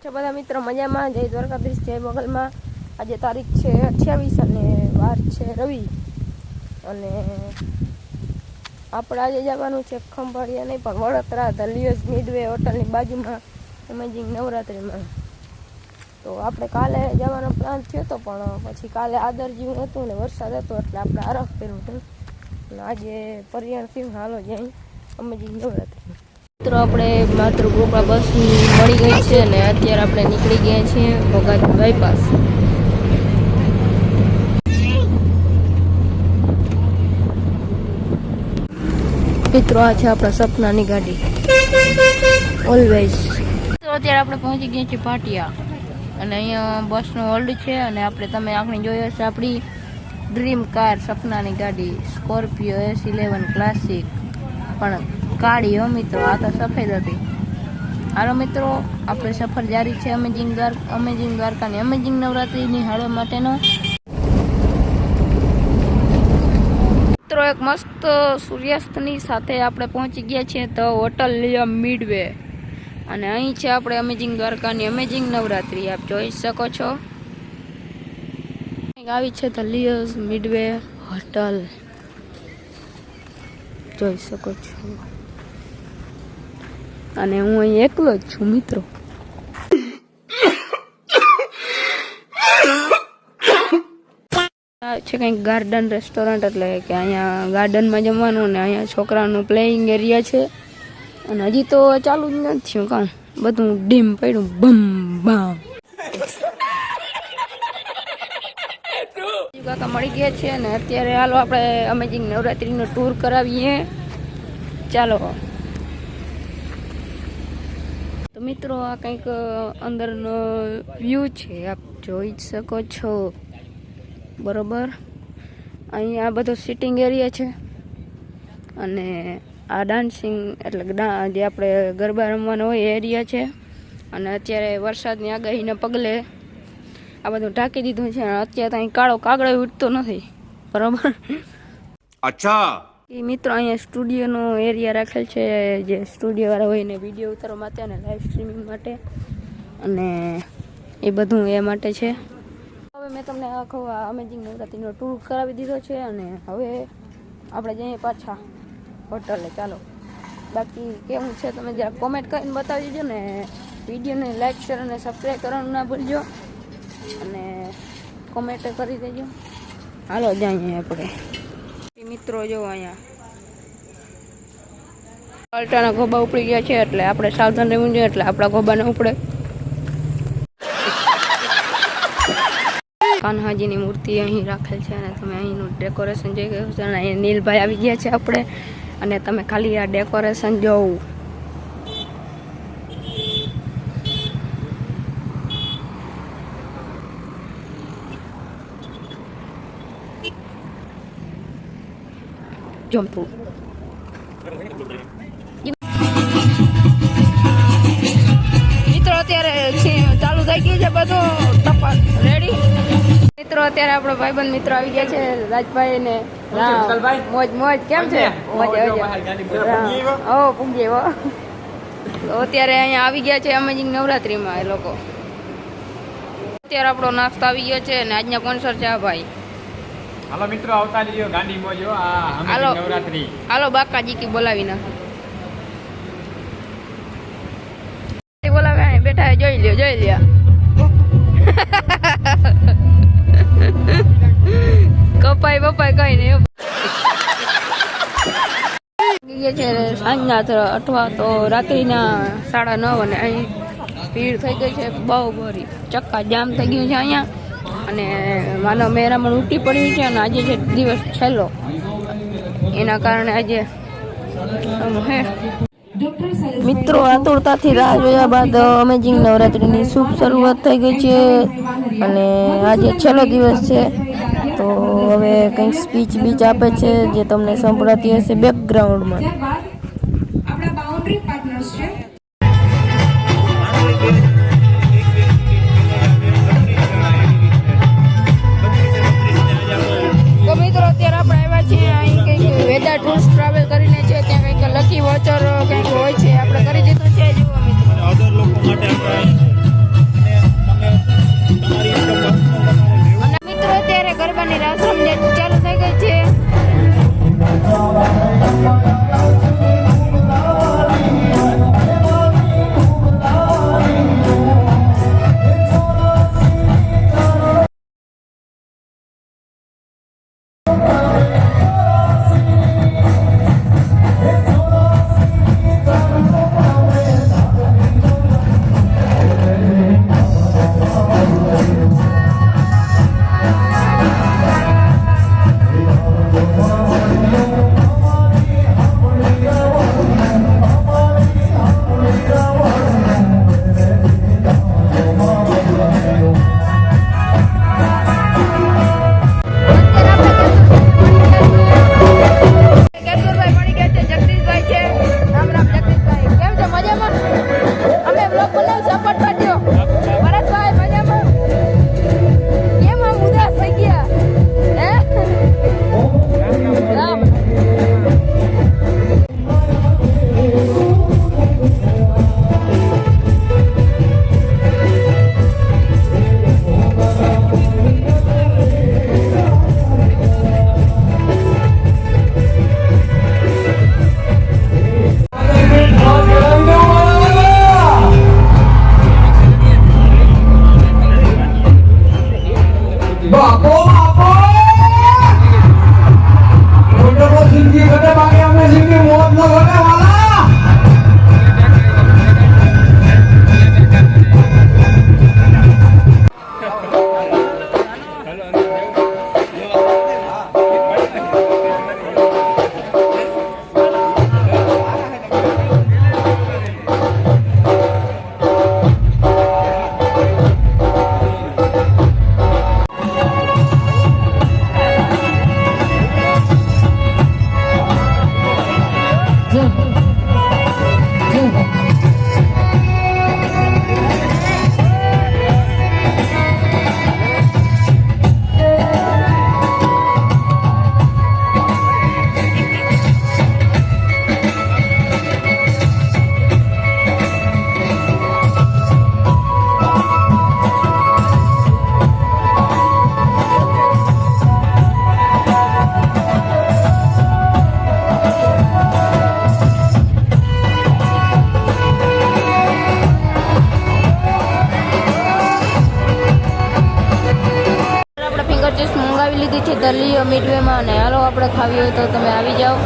છે બધા મિત્રો, મજામાં? જય દ્વારકાધીશ, જય બગલમાં આજે તારીખ છે અઠ્યાવીસ અને વાર છે રવિ. અને આપણે આજે જવાનું છે ખંભાળિયા નહીં, પણ વડોદરા ધ લિયોઝ મિડવે હોટલની બાજુમાં અમેઝિંગ નવરાત્રિમાં. તો આપણે કાલે જવાનો પ્લાન થયો હતો પણ પછી કાલે આદર જેવું હતું ને વરસાદ હતો એટલે આપણે આરફ કર્યું હતું. આજે પર્યાણ થયું હાલો જાય અમેજિંગ નવરાત્રિમાં. મિત્રો, આપણે માત્ર ગોપા બસ મળી ગઈ છે અને અત્યારે આપણે નીકળી ગયા છીએ ભોગાત બાયપાસ મિત્રો, આ છે આપણા સપનાની ગાડી. ઓલવેઝ તો અત્યારે આપણે પહોંચી ગયા છીએ પાટિયા. અને અહીંયા બસનો હોલ્ડ છે અને આપણે તમે આપણે જોઈએ છે આપણી ડ્રીમ કાર સપનાની ગાડી. સ્કોર્પિયો એસ ઇલેવન ક્લાસિક પણ કાળી હો મિત્રો, આ તો સફેદ હતી. હાલો મિત્રો, આપણે સફર જારી છે અમેઝિંગ દ્વારકા અમેઝિંગ દ્વારકાની અમેઝિંગ નવરાત્રિની હાળો માટેનો. મિત્રો, એક મસ્ત સૂર્યાસ્તની સાથે આપણે પહોંચી ગયા છીએ તો હોટલ લિયમ મિડવે. અને અહીં છે આપણે અમેઝિંગ દ્વારકાની અમેઝિંગ નવરાત્રિ, આપ જોઈ શકો છો. આવી છે ધ લિયસ મિડવે હોટલ. જોઈ શકો છો. અને હું અહીં એકલો જ છું, મિત્રો. છે કંઈક ગાર્ડન રેસ્ટોરન્ટ એટલે કે અહીંયા ગાર્ડનમાં જમવાનું ને અહીંયા છોકરાનું પ્લેઇંગ એરિયા છે. અને હજી તો ચાલુ જ નથી થયું કાં. બધું ડીમ પડ્યું, બમ બમ. કાકા મળી ગયા છે ને અત્યારે હાલો આપણે અમેઝિંગ નવરાત્રીનો ટૂર કરાવીએ. ચાલો તો મિત્રો, આ કંઈક અંદરનો વ્યૂ છે, આપ જોઈ જ શકો છો. બરોબર? અહીં આ બધો સિટિંગ એરિયા છે. અને આ ડાન્સિંગ એટલે જે આપણે ગરબા રમવાનો હોય એ એરિયા છે. અને અત્યારે વરસાદની આગાહીને પગલે આ બધું ઢાંકી દીધું છે. અને અત્યારે અહીં કાળો કાગડો ઉઠતો નથી. બરોબર? અચ્છા. એ મિત્રો અહીંયા સ્ટુડિયોનો એરિયા રાખેલ છે, જે સ્ટુડિયોવાળા હોય એને વીડિયો ઉતારવા માટે અને લાઈવ સ્ટ્રીમિંગ માટે. અને એ બધું એ માટે છે. હવે મેં તમને આખો આ અમેઝિંગ નવરાત્રીનો ટૂર કરાવી દીધો છે અને હવે આપણે જઈએ પાછા હોટલે. ચાલો. બાકી કેવું છે તમે જરા કોમેન્ટ કરીને બતાવી દેજો ને વિડીયોને લાઈક શેર અને સબસ્ક્રાઈબ કરવાનું ના ભૂલજો. અને કોમેન્ટ કરી દેજો. હાલો, જઈએ આપણે. મિત્રો જો અહીંયા. અલ્ટાના ગોબા ઉપડી ગયા છે એટલે આપણે સાવધાન રહેવું જોઈએ એટલે આપણા ગોબા ન ઉપડે. કાન્હાજીની મૂર્તિ અહીં રાખેલ છે અને તમે અહીંનું ડેકોરેશન જોઈ ગયું છે. અને અહીંયા નીલભાઈ આવી ગયા છે આપણે. અને તમે ખાલી આ ડેકોરેશન જોવું. જમતું મિત્રો અત્યારે છે ચાલુ થઈ ગયું છે બધું. તપાસ રેડી મિત્રો અત્યારે આપણો ભાઈબંધ મિત્રો આવી ગયા છે રાજભાઈ ને મોજ મોજ. કેમ છે? મોજ ઓ પૂગી અત્યારે અહીંયા આવી ગયા છે અમેઝિંગ નવરાત્રીમાં એ લોકો. અત્યારે આપણો નાસ્તો આવી ગયો છે ને આજના કોન્સર્ટ છે આ ભાઈ. હાલો મિત્રો આવતા રહીજો ગાંડી મોજો આ હાલો. નવરાત્રી. હાલો બાકાજી કી બોલાવી નાખો. બોલાવે બેઠા જોઈ લ્યો જોઈ લ્યો. કપાઈ બપાઈ કઈ નહીં સાંજના અઠવા તો રાત્રિના સાડા નવ અને અહીં ભીડ થઈ ગઈ છે બહુ ભરી. ચક્કા જામ થઈ ગયું છે અહીંયા. અને માનવ મહેરામણ ઉટી પડ્યું છે અને આજે જે દિવસ છેલ્લો, એના કારણે આજે મિત્રો, આતુરતાથી રાહ જોયા બાદ અમેઝિંગ નવરાત્રિની શુભ શરૂઆત થઈ ગઈ છે અને આજે છેલ્લો દિવસ છે. તો હવે કંઈક સ્પીચ બીચ આપે છે જે તમને સંભળાતી હશે બેકગ્રાઉન્ડમાં છે દલીઓ મિડવેમાં અને હાલો આપણે ખાવી હોય તો તમે આવી જાઓ.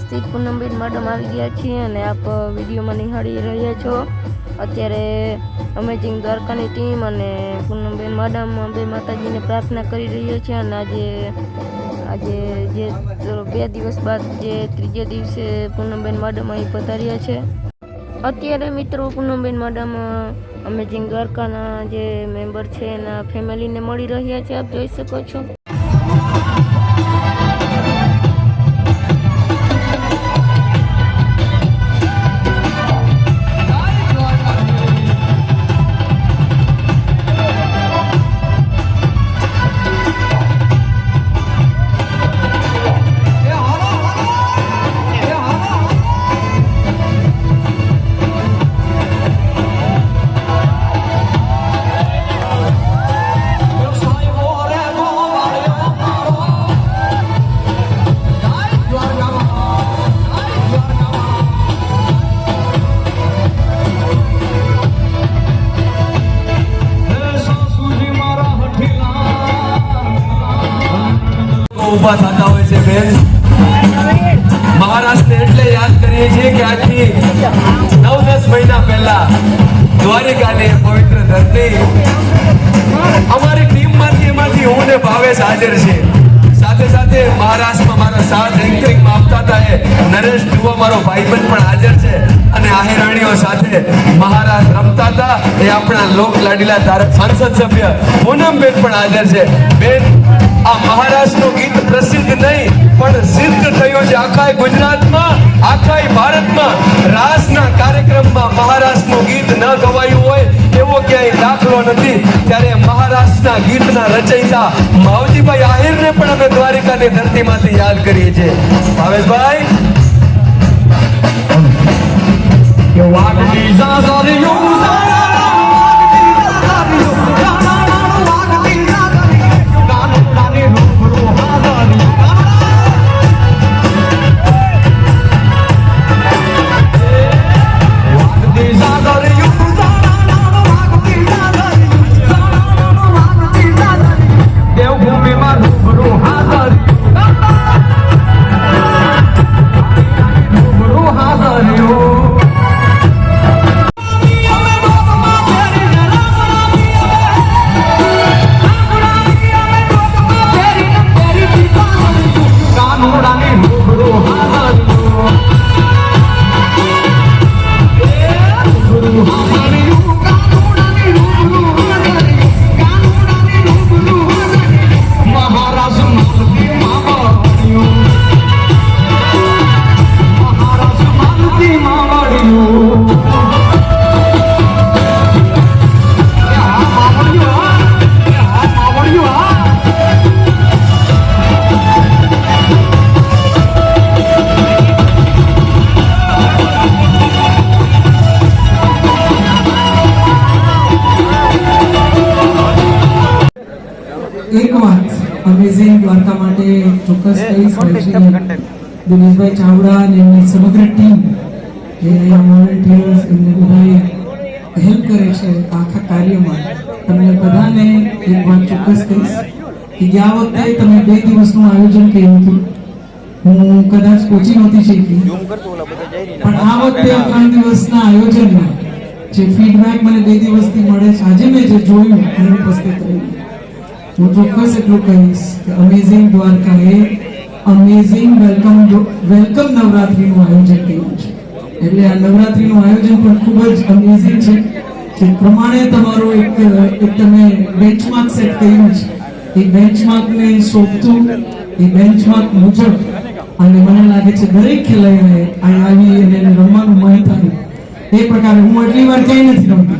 ઉપસ્થિત પૂનમબેન મેડમ આવી ગયા છીએ અને આપ વિડીયોમાં નિહાળી રહ્યા છો. અત્યારે અમેઝિંગ દ્વારકાની ટીમ અને પૂનમબેન મેડમ બે માતાજીને પ્રાર્થના કરી રહ્યા છે અને આજે આજે જે બે દિવસ બાદ જે ત્રીજે દિવસે પૂનમબેન મેડમ અહીં પધાર્યા છે. અત્યારે મિત્રો પૂનમબેન મેડમ અમેઝિંગ દ્વારકાના જે મેમ્બર છે એના ફેમિલીને મળી રહ્યા છે. આપ જોઈ શકો છો. ઊભા થતા હોય છે બેન. મહારાષ્ટ્ર એટલે યાદ કરીએ છીએ કે આજથી નવ દસ મહિના પહેલા દ્વારિકાની પવિત્ર ધરતી અમારી ટીમમાંથી એમાંથી હું ને ભાવેશ હાજર છે. સાથે સાથે મહારાષ્ટ્રમાં મારા સાથ એન્કરિંગમાં આપતા હતા એ નરેશ ડુઓ મારો ભાઈબંધ પણ હાજર છે. અને આહેરાણીઓ સાથે મહારાષ્ટ્ર રમતા હતા. એ આપણા લોક લાડીલા ધારક સંસદ સભ્ય પૂનમબેન પણ હાજર છે. બેન આ મહારાષ્ટ્રનું ગીત પ્રસિદ્ધ નહીં, પણ સિદ્ધ થયું છે આખા ગુજરાતમાં, આખા ભારતમાં. રાસના કાર્યક્રમમાં મહારાષ્ટ્રનું ગીત ન ગવાયું હોય, એવો ક્યાંય દાખલો નથી. ત્યારે મહારાષ્ટ્રના ગીતના રચયિતા માવજીભાઈ આહિરને પણ અમે દ્વારિકાની ધરતીમાંથી યાદ કરીએ છીએ. ભાવેશભાઈ એક વાત અમેઝિંગ દ્વારકા માટે ચોક્કસ કહીશ ભાઈ દિનેશભાઈ ચાવડા અને એમની સમગ્ર ટીમ જે અહીંયા વોલન્ટિયર્સ એમને બધાએ હેલ્પ કરે છે આખા કાર્યમાં. તમને બધાને એક વાત ચોક્કસ કહીશ કે ગયા વખતે તમે બે દિવસનું આયોજન કર્યું હતું હું કદાચ પહોંચી નહોતી શકી પણ આ વખતે આ ત્રણ દિવસના આયોજનમાં જે ફીડબેક મને બે દિવસથી મળે છે આજે મેં જે જોયું હું ઉપસ્થિત રહી. હું ચોક્કસ એટલું કહીશ કે અમેઝિંગ દ્વારકાએ અમેઝિંગ વેલકમ વેલકમ નવરાત્રીનું આયોજન કર્યું છે। એટલે આ નવરાત્રીનું આયોજન પણ ખૂબ જ અમેઝિંગ છે જે પ્રમાણે તમારો એક એક તમે બેન્ચમાર્ક સેટ કર્યું છે। એ બેન્ચમાર્કને શોધતું, એ બેન્ચમાર્ક મુજબ અને મને લાગે છે દરેક ખેલાડીઓએ આવી અને રમવાનું મન થાય એ પ્રકારે હું એટલી વાર ક્યાંય નથી રમતી।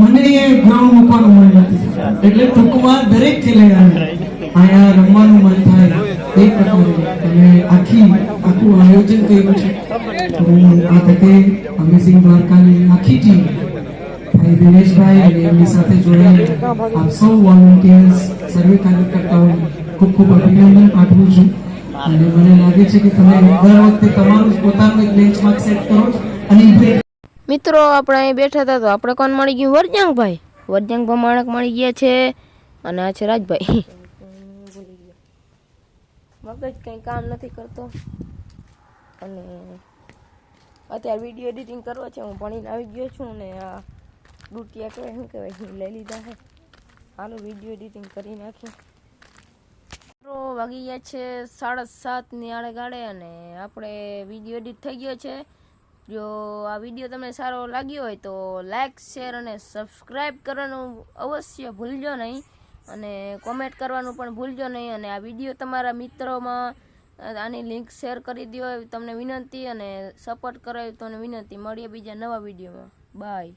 મને ગ્રાઉન્ડ મૂકવાનું મન નથી. એટલે ટૂંકમાં દરેક ખેલાડી અહીંયા રમવાનું મન થાય. એ પ્રકારે તમે આખી, આખું આયોજન કર્યું છે. આ તકે અમેઝિંગ દ્વારકાની આખી ટીમ, ભાઈ દિનેશભાઈ અને એમની સાથે જોડાયેલ આપ સૌ વોલન્ટિયર્સ સર્વે કાર્યકર્તાઓને ખૂબ ખૂબ અભિનંદન પાઠવું છું. અને મને લાગે છે કે તમે દર વખતે તમારું જ પોતાનું એક બેન્ચમાર્ક સેટ કરો અને મિત્રો આપણે અહીં બેઠા હતા તો આપણે કોણ મળી ગયું? વરજાંગભાઈ. વરજાંગભાઈ માણક મળી ગયા છે અને આ છે રાજભાઈ. મગજ કંઈ કામ નથી કરતો. અને અત્યારે વીડિયો એડિટિંગ કરવો છે હું ભણીને આવી ગયો છું ને આ ડૂટિયા કહેવાય શું કહેવાય લઈ લીધા છે. હાલો વીડિયો એડિટિંગ કરી નાખીએ મિત્રો વાગી ગયા છે સાડા સાતની આડે ગાડે અને આપણે વીડિયો એડિટ થઈ ગયો છે. જો આ વીડિયો તમને સારો લાગ્યો હોય તો લાઈક શેર અને સબસ્ક્રાઈબ કરવાનું અવશ્ય ભૂલજો નહીં. અને કોમેન્ટ કરવાનું પણ ભૂલજો નહીં. અને આ વીડિયો તમારા મિત્રોમાં આની લિંક શેર કરી દો તમને વિનંતી અને સપોર્ટ કરો તમને વિનંતી. મળીએ બીજા નવા વિડીયોમાં. બાય